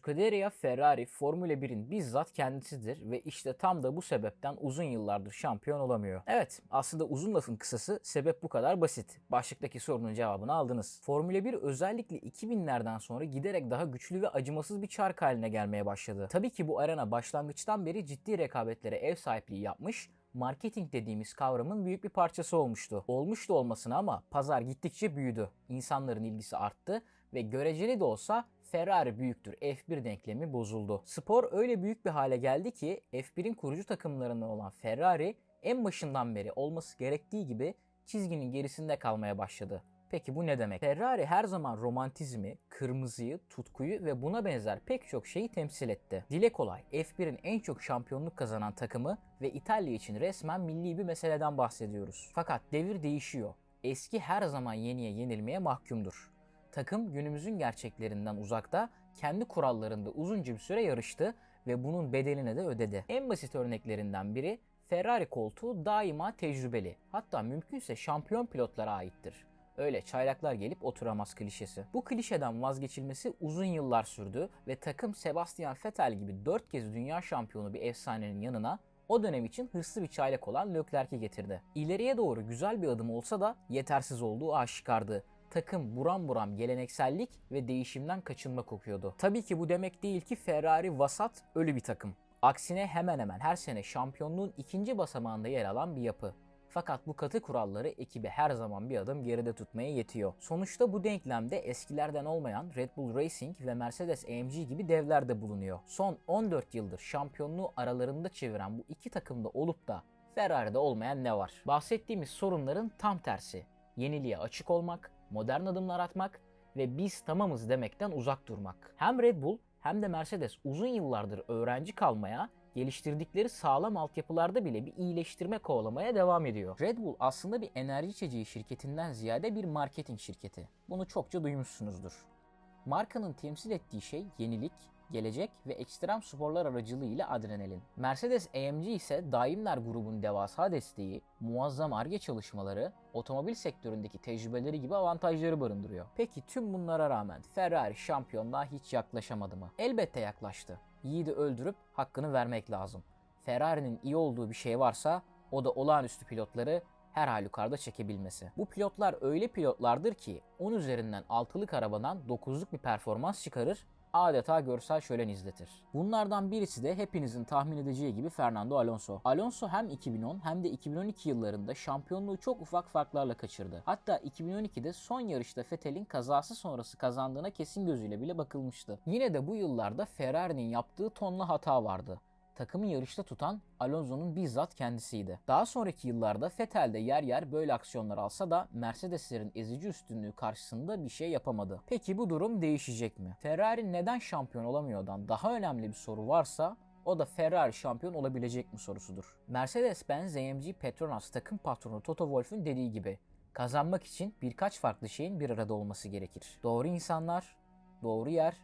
Scuderia Ferrari Formula 1'in bizzat kendisidir ve işte tam da bu sebepten uzun yıllardır şampiyon olamıyor. Evet aslında uzun lafın kısası sebep bu kadar basit. Başlıktaki sorunun cevabını aldınız. Formula 1 özellikle 2000'lerden sonra giderek daha güçlü ve acımasız bir çark haline gelmeye başladı. Tabii ki bu arena başlangıçtan beri ciddi rekabetlere ev sahipliği yapmış marketing dediğimiz kavramın büyük bir parçası olmuştu. Olmuştu olmasına ama pazar gittikçe büyüdü. İnsanların ilgisi arttı ve göreceli de olsa Ferrari büyüktür F1 denklemi bozuldu. Spor öyle büyük bir hale geldi ki F1'in kurucu takımlarından olan Ferrari en başından beri olması gerektiği gibi çizginin gerisinde kalmaya başladı. Peki bu ne demek? Ferrari her zaman romantizmi, kırmızıyı, tutkuyu ve buna benzer pek çok şeyi temsil etti. Dile kolay F1'in en çok şampiyonluk kazanan takımı ve İtalya için resmen milli bir meseleden bahsediyoruz. Fakat devir değişiyor. Eski her zaman yeniye yenilmeye mahkumdur. Takım günümüzün gerçeklerinden uzakta, kendi kurallarında uzunca bir süre yarıştı ve bunun bedelini de ödedi. En basit örneklerinden biri Ferrari koltuğu daima tecrübeli, hatta mümkünse şampiyon pilotlara aittir. Öyle çaylaklar gelip oturamaz klişesi. Bu klişeden vazgeçilmesi uzun yıllar sürdü ve takım Sebastian Vettel gibi 4 kez dünya şampiyonu bir efsanenin yanına o dönem için hırslı bir çaylak olan Leclerc'i getirdi. İleriye doğru güzel bir adım olsa da yetersiz olduğu aşikardı. Takım buram buram geleneksellik ve değişimden kaçınma kokuyordu. Tabii ki bu demek değil ki Ferrari vasat, ölü bir takım. Aksine hemen hemen her sene şampiyonluğun ikinci basamağında yer alan bir yapı. Fakat bu katı kuralları ekibi her zaman bir adım geride tutmaya yetiyor. Sonuçta bu denklemde eskilerden olmayan Red Bull Racing ve Mercedes AMG gibi devler de bulunuyor. Son 14 yıldır şampiyonluğu aralarında çeviren bu iki takımda olup da Ferrari'de olmayan ne var? Bahsettiğimiz sorunların tam tersi. Yeniliğe açık olmak, modern adımlar atmak ve biz tamamız demekten uzak durmak. Hem Red Bull hem de Mercedes uzun yıllardır öğrenci kalmaya geliştirdikleri sağlam altyapılarda bile bir iyileştirme kovalamaya devam ediyor. Red Bull aslında bir enerji içeceği şirketinden ziyade bir marketing şirketi. Bunu çokça duymuşsunuzdur. Markanın temsil ettiği şey yenilik, gelecek ve ekstrem sporlar aracılığıyla adrenalin. Mercedes AMG ise Daimler grubun devasa desteği, muazzam arge çalışmaları, otomobil sektöründeki tecrübeleri gibi avantajları barındırıyor. Peki tüm bunlara rağmen Ferrari şampiyonluğa hiç yaklaşamadı mı? Elbette yaklaştı. Yiğidi öldürüp hakkını vermek lazım. Ferrari'nin iyi olduğu bir şey varsa o da olağanüstü pilotları her halükarda çekebilmesi. Bu pilotlar öyle pilotlardır ki 10 üzerinden 6'lık arabadan 9'luk bir performans çıkarır adeta görsel şölen izletir. Bunlardan birisi de hepinizin tahmin edeceği gibi Fernando Alonso. Alonso hem 2010 hem de 2012 yıllarında şampiyonluğu çok ufak farklarla kaçırdı. Hatta 2012'de son yarışta Vettel'in kazası sonrası kazandığına kesin gözüyle bile bakılmıştı. Yine de bu yıllarda Ferrari'nin yaptığı tonla hata vardı takımı yarışta tutan Alonso'nun bizzat kendisiydi. Daha sonraki yıllarda Vettel yer yer böyle aksiyonlar alsa da Mercedeslerin ezici üstünlüğü karşısında bir şey yapamadı. Peki bu durum değişecek mi? Ferrari neden şampiyon olamıyordan daha önemli bir soru varsa o da Ferrari şampiyon olabilecek mi sorusudur. Mercedes-Benz AMG Petronas takım patronu Toto Wolff'ün dediği gibi kazanmak için birkaç farklı şeyin bir arada olması gerekir. Doğru insanlar, doğru yer,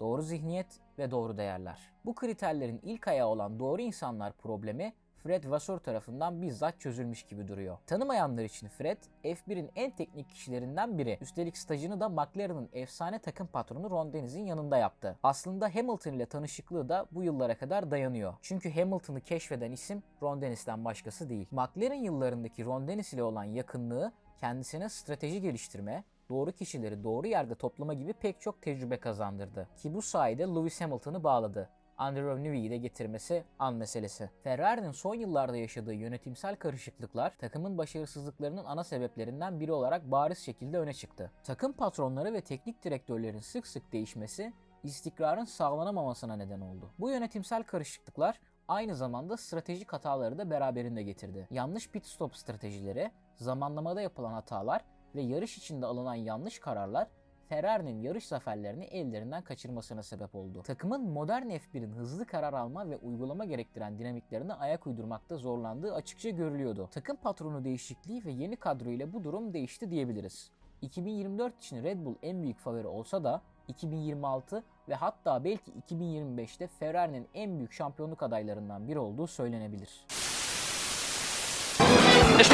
doğru zihniyet ve doğru değerler. Bu kriterlerin ilk ayağı olan doğru insanlar problemi Fred Vasseur tarafından bizzat çözülmüş gibi duruyor. Tanımayanlar için Fred, F1'in en teknik kişilerinden biri. Üstelik stajını da McLaren'ın efsane takım patronu Ron Dennis'in yanında yaptı. Aslında Hamilton ile tanışıklığı da bu yıllara kadar dayanıyor. Çünkü Hamilton'ı keşfeden isim Ron Dennis'ten başkası değil. McLaren yıllarındaki Ron Dennis ile olan yakınlığı kendisine strateji geliştirme, doğru kişileri doğru yerde toplama gibi pek çok tecrübe kazandırdı. Ki bu sayede Lewis Hamilton'ı bağladı. Andrew Newey'i de getirmesi an meselesi. Ferrari'nin son yıllarda yaşadığı yönetimsel karışıklıklar takımın başarısızlıklarının ana sebeplerinden biri olarak bariz şekilde öne çıktı. Takım patronları ve teknik direktörlerin sık sık değişmesi istikrarın sağlanamamasına neden oldu. Bu yönetimsel karışıklıklar aynı zamanda stratejik hataları da beraberinde getirdi. Yanlış pit stop stratejileri, zamanlamada yapılan hatalar ve yarış içinde alınan yanlış kararlar Ferrari'nin yarış zaferlerini ellerinden kaçırmasına sebep oldu. Takımın modern F1'in hızlı karar alma ve uygulama gerektiren dinamiklerine ayak uydurmakta zorlandığı açıkça görülüyordu. Takım patronu değişikliği ve yeni kadro ile bu durum değişti diyebiliriz. 2024 için Red Bull en büyük favori olsa da 2026 ve hatta belki 2025'te Ferrari'nin en büyük şampiyonluk adaylarından biri olduğu söylenebilir.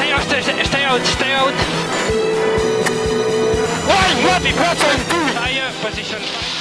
Stay out, stay, out, stay out. Why? What? Tire position.